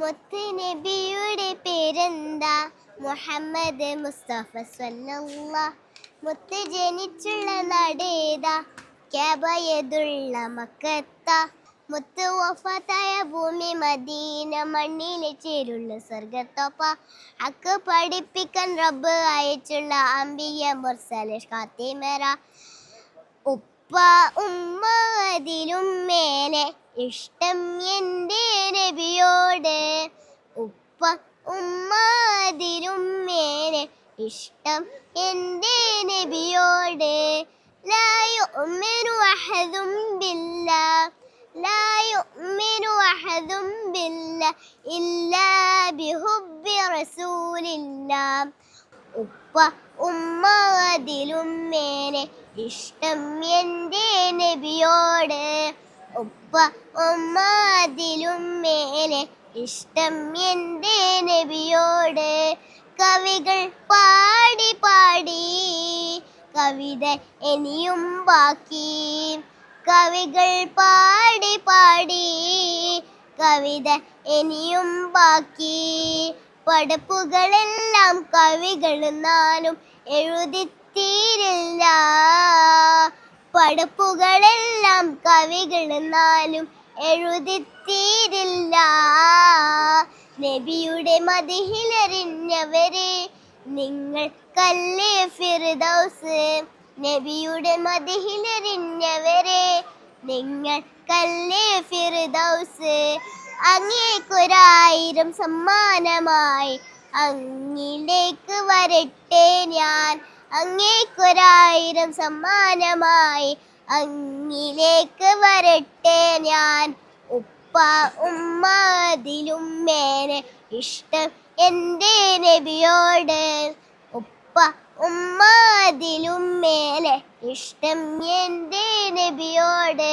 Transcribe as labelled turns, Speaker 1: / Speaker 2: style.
Speaker 1: മുത്ത് നബിയുടെ പേരെന്താ? മുഹമ്മദ് മുസ്തഫ സ്വല്ല മുത്ത് ജനിച്ചുള്ള നടേതാ ക്യാബയതുള്ള മക്കത്ത. മുത്ത് വഫാത്തായ ഭൂമി മദീന മണ്ണിലെ ചേരുള്ള സ്വർഗത്തൊപ്പ അക്ക് പഠിപ്പിക്കാൻ റബ്ബ് അയച്ചുള്ള അമ്പിയ മുർസലേഷ് കാത്തിമറ ഉമ്മ അതിലും മേലെ ഇഷ്ടം എൻ്റെ നബിയോട് ഉപ്പ ഉമ്മ അതിലും മേലെ ഇഷ്ടം എൻ്റെ നബിയോട് لا يؤمن أحد بالله لا يؤمن أحد بالله إلا بحب رسول الله ഉപ്പ ഉമ്മ അതിലും മേലെ ഇഷ്ടം എന്റെ നബിയോട്. ഉപ്പ ഉമ്മ അതിലും മേലെ ഇഷ്ടം എന്റെ നബിയോട്. കവികൾ പാടി പാടി കവിത ഇനിയും ബാക്കി. കവികൾ പാടി പാടി കവിത ഇനിയും ബാക്കി. പടപ്പുകളെല്ലാം കവികൾ നാനും എഴുതിത്തീരില്ല. പടപ്പുകളെല്ലാം കവികൾ നാലും എഴുതിത്തീരില്ല. നബിയുടെ മതിഹിലറിഞ്ഞവരെ നിങ്ങൾ കല്ലേ ഫിർദൗസ്? നബിയുടെ മതിഹിലറിഞ്ഞവരെ നിങ്ങൾ കല്ലേ ഫിർദൗസ്? അങ്ങേക്കൊരായിരം സമ്മാനമായി. അങ്ങിലേക്ക് വരട്ടെ ഞാൻ. അങ്ങേക്കൊരായിരം സമ്മാനമായി. അങ്ങിലേക്ക് വരട്ടെ ഞാൻ. ഉപ്പ ഉമ്മ അതിലും മേനെ ഇഷ്ടം എന്റെ നബിയോട്. ഉപ്പ ഉമ്മ അതിലും മേലെ ഇഷ്ടം എന്റെ നബിയോട്.